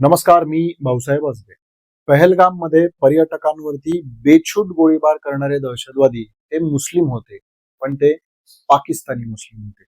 नमस्कार मी भाऊसाहेब अजबे पहलगाममध्ये पर्यटकांवरती बेछूट गोळीबार करणारे दहशतवादी ते मुस्लिम होते पण ते पाकिस्तानी मुस्लिम होते.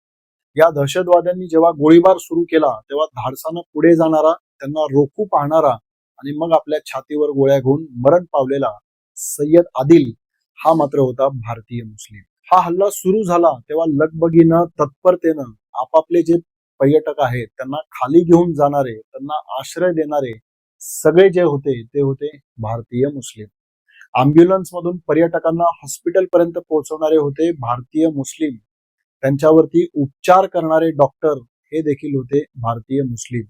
या दहशतवाद्यांनी जेव्हा गोळीबार सुरू केला तेव्हा धाडसानं पुढे जाणारा त्यांना रोखू पाहणारा आणि मग आपल्या छातीवर गोळ्या घेऊन मरण पावलेला सय्यद आदिल हा मात्र होता भारतीय मुस्लिम. हा हल्ला सुरू झाला तेव्हा लगबगीनं तत्परतेनं आपापले जे पर्यटक आहेत त्यांना खाली घेऊन जाणारे त्यांना आश्रय देणारे सगळे जे होते ते होते भारतीय मुस्लिम. अँब्युलन्स मधून पर्यटकांना हॉस्पिटल पर्यंत पोहोचवणारे होते भारतीय मुस्लिम. त्यांच्यावरती उपचार करणारे डॉक्टर हे देखील होते भारतीय मुस्लिम.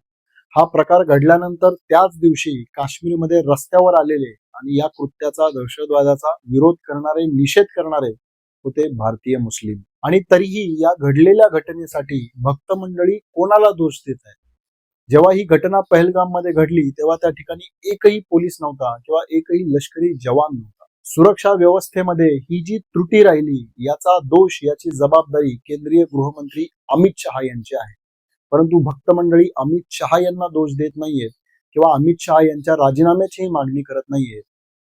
हा प्रकार घडल्यानंतर त्याच दिवशी काश्मीरमध्ये रस्त्यावर आलेले आणि या कृत्याचा दहशतवादाचा विरोध करणारे निषेध करणारे होते भारतीय मुस्लिम. आणि तरीही या घडलेल्या घटनेसाठी भक्त मंडळी कोणाला दोष देत आहे जेव्हा ही घटना पहलगाममध्ये घडली तेव्हा त्या ठिकाणी एकही पोलीस नव्हता किंवा एकही लष्करी जवान नव्हता. सुरक्षा व्यवस्थेमध्ये ही जी त्रुटी राहिली याचा दोष याची जबाबदारी केंद्रीय गृहमंत्री अमित शहा यांची आहे. परंतु भक्त मंडळी अमित शहा यांना दोष देत नाहीयेत किंवा अमित शहा यांच्या राजीनाम्याचीही मागणी करत नाहीयेत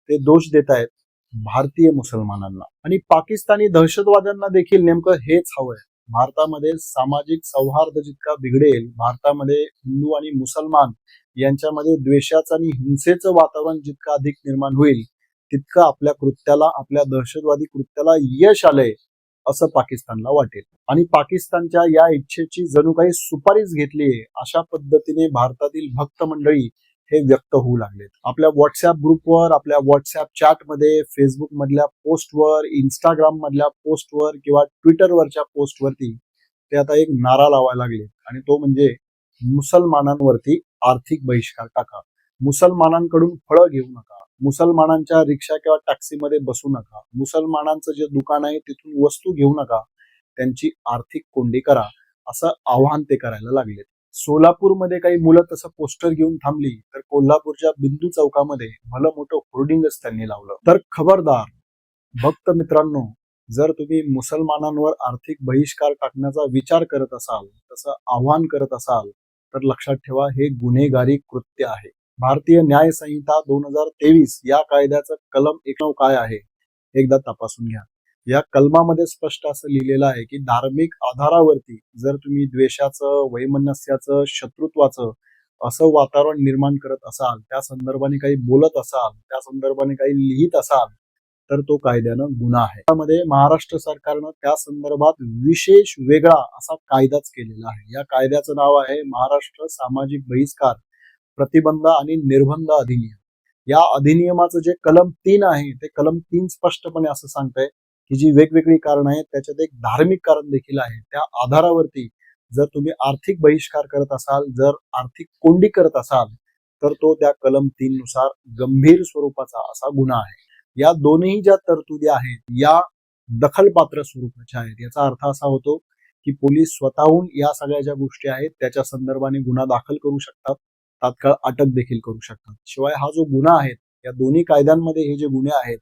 ते दोष देत आहेत. भारतीय मुसलमानांना. आणि पाकिस्तानी दहशतवाद्यांना देखील नेमकं हेच हवंय. भारतामध्ये सामाजिक सौहार्द जितका बिघडेल भारतामध्ये हिंदू आणि मुसलमान यांच्यामध्ये द्वेषाचं आणि हिंसेचं वातावरण जितकं अधिक निर्माण होईल तितकं आपल्या कृत्याला आपल्या दहशतवादी कृत्याला यश आलंय असं पाकिस्तानला वाटेल. आणि पाकिस्तानच्या या इच्छेची जणू काही सुपारीच घेतलीये अशा पद्धतीने भारतातील भक्त मंडळी हे व्यक्त होऊ लागलेत. आपल्या व्हॉट्सअप ग्रुपवर आपल्या व्हॉट्सअप चॅटमध्ये फेसबुक मधल्या पोस्टवर इंस्टाग्राम मधल्या पोस्टवर किंवा ट्विटरवरच्या पोस्टवरती ते आता एक नारा लावायला लागले आणि तो म्हणजे मुसलमानांवरती आर्थिक बहिष्कार टाका. मुसलमानांकडून फळं घेऊ नका. मुसलमानांच्या रिक्षा किंवा टॅक्सीमध्ये बसू नका. मुसलमानांचं जे दुकान आहे तिथून वस्तू घेऊ नका. त्यांची आर्थिक कोंडी करा. असं आव्हान ते करायला लागलेत. सोलापूरमध्ये काही मुलं तसं पोस्टर घेऊन थांबली तर कोल्हापूरच्या बिंदू चौकामध्ये भलं मोठं होर्डिंगच त्यांनी लावलं. तर खबरदार भक्त मित्रांनो जर तुम्ही मुसलमानांवर आर्थिक बहिष्कार टाकण्याचा विचार करत असाल तसं आव्हान करत असाल तर लक्षात ठेवा हे गुन्हेगारी कृत्य आहे. भारतीय न्याय संहिता दोन हजार तेवीस या कायद्याचं कलम एकनव काय आहे? एकदा तपासून घ्या. या कलमामध्ये स्पष्ट असं लिहिलेलं आहे की धार्मिक आधारावरती जर तुम्ही द्वेषाचं वैमनस्याचं शत्रुत्वाचं असं वातावरण निर्माण करत असाल त्या संदर्भाने काही बोलत असाल त्या संदर्भाने काही लिहित असाल तर तो कायद्यानं गुन्हा आहे. त्यामध्ये महाराष्ट्र सरकारनं त्या संदर्भात विशेष वेगळा असा कायदाच केलेला आहे. या कायद्याचं नाव आहे महाराष्ट्र सामाजिक बहिष्कार प्रतिबंध आणि निर्बंध अधिनियम. या अधिनियमाचं जे कलम तीन आहे ते कलम तीन स्पष्टपणे असं सांगतंय की जी वेगवेगळी कारण आहेत त्याच्यात एक धार्मिक कारण देखील आहे. त्या आधारावरती जर तुम्ही आर्थिक बहिष्कार करत असाल जर आर्थिक कोंडी करत असाल तर तो त्या कलम तीन नुसार गंभीर स्वरूपाचा असा गुन्हा आहे. या दोन्ही ज्या तरतुदी आहेत या दखलपात्र स्वरूपाच्या आहेत. याचा अर्थ असा होतो की पोलीस स्वतःहून या सगळ्या ज्या गोष्टी आहेत त्याच्या संदर्भाने गुन्हा दाखल करू शकतात तात्काळ अटक देखील करू शकतात. शिवाय हा जो गुन्हा आहे या दोन्ही कायद्यांमध्ये हे जे गुन्हे आहेत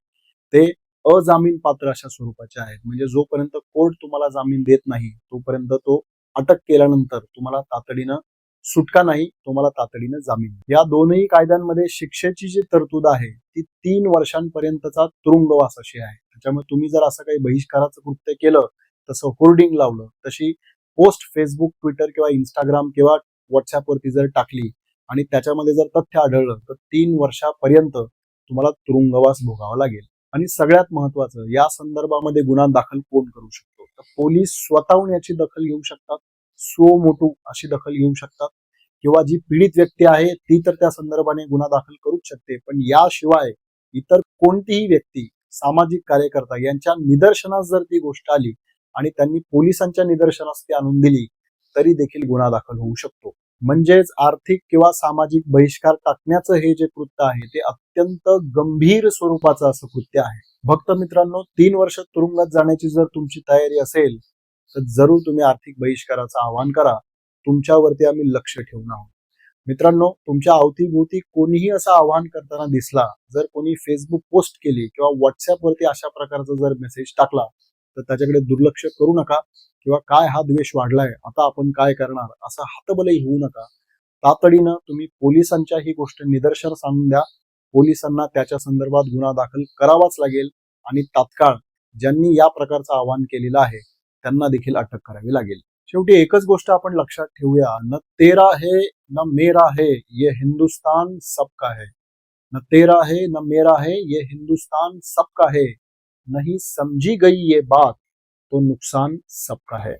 ते अजामीन पात्र अशा स्वरूपाचे आहेत. म्हणजे जोपर्यंत कोर्ट तुम्हाला जामीन देत नाही तोपर्यंत तो अटक केल्यानंतर तुम्हाला तातडीनं सुटका नाही तुम्हाला तातडीनं जामीन या दोनही कायद्यांमध्ये शिक्षेची जी तरतूद आहे ती तीन वर्षांपर्यंतचा तुरुंगवास अशी आहे. त्याच्यामुळे तुम्ही जर असं काही बहिष्काराचं कृत्य केलं तसं होर्डिंग लावलं तशी पोस्ट फेसबुक ट्विटर किंवा इंस्टाग्राम किंवा व्हॉट्सअपवरती जर टाकली आणि त्याच्यामध्ये जर तथ्य आढळलं तर तीन वर्षापर्यंत तुम्हाला तुरुंगवास भोगावा लागेल. आणि सगळ्यात महत्वाचं या संदर्भामध्ये गुन्हा दाखल कोण करू शकतो? तर पोलीस स्वतःहून याची दखल घेऊ शकतात सो मोटू अशी दखल घेऊ शकतात किंवा जी पीडित व्यक्ती आहे ती तर त्या संदर्भाने गुन्हा दाखल करूच शकते. पण याशिवाय इतर कोणतीही व्यक्ती सामाजिक कार्यकर्ता यांच्या निदर्शनास जर ती गोष्ट आली आणि त्यांनी पोलिसांच्या निदर्शनास ती आणून दिली तरी देखील गुन्हा दाखल होऊ शकतो. म्हणजेच आर्थिक किंवा सामाजिक बहिष्कार टाकण्याचं हे जे कृत्य आहे ते अत्यंत गंभीर स्वरूपाचं असं कृत्य आहे. भक्त मित्रांनो तीन वर्ष तुरुंगात जाण्याची जर तुमची तयारी असेल तर जरूर तुम्ही आर्थिक बहिष्काराचं आवाहन करा. तुमच्यावरती आम्ही लक्ष ठेवून आहोत. मित्रांनो तुमच्या अवतीभोवती कोणीही असं आवाहन करताना दिसला जर कोणी फेसबुक पोस्ट केली किंवा व्हॉट्सअपवरती अशा प्रकारचा जर मेसेज टाकला तर त्याच्याकडे दुर्लक्ष करू नका किंवा काय हा द्वेष वाढलाय आता आपण काय करणार? असं हातबलही होऊ नका. तातडीनं तुम्ही पोलिसांच्या ही गोष्ट निदर्शनास आणून द्या. पोलिसांना त्याच्या संदर्भात गुन्हा दाखल करावाच लागेल आणि तात्काळ ज्यांनी या प्रकारचं आवाहन केलेलं आहे त्यांना देखील अटक करावी लागेल. शेवटी एकच गोष्ट आपण लक्षात ठेवूया. न तेरा है न मेरा है ये हिंदुस्तान सबका है. न तेरा है न मेरा है ये हिंदुस्तान सबका है. नहीं समझी गई ये बात तो नुकसान सबका है।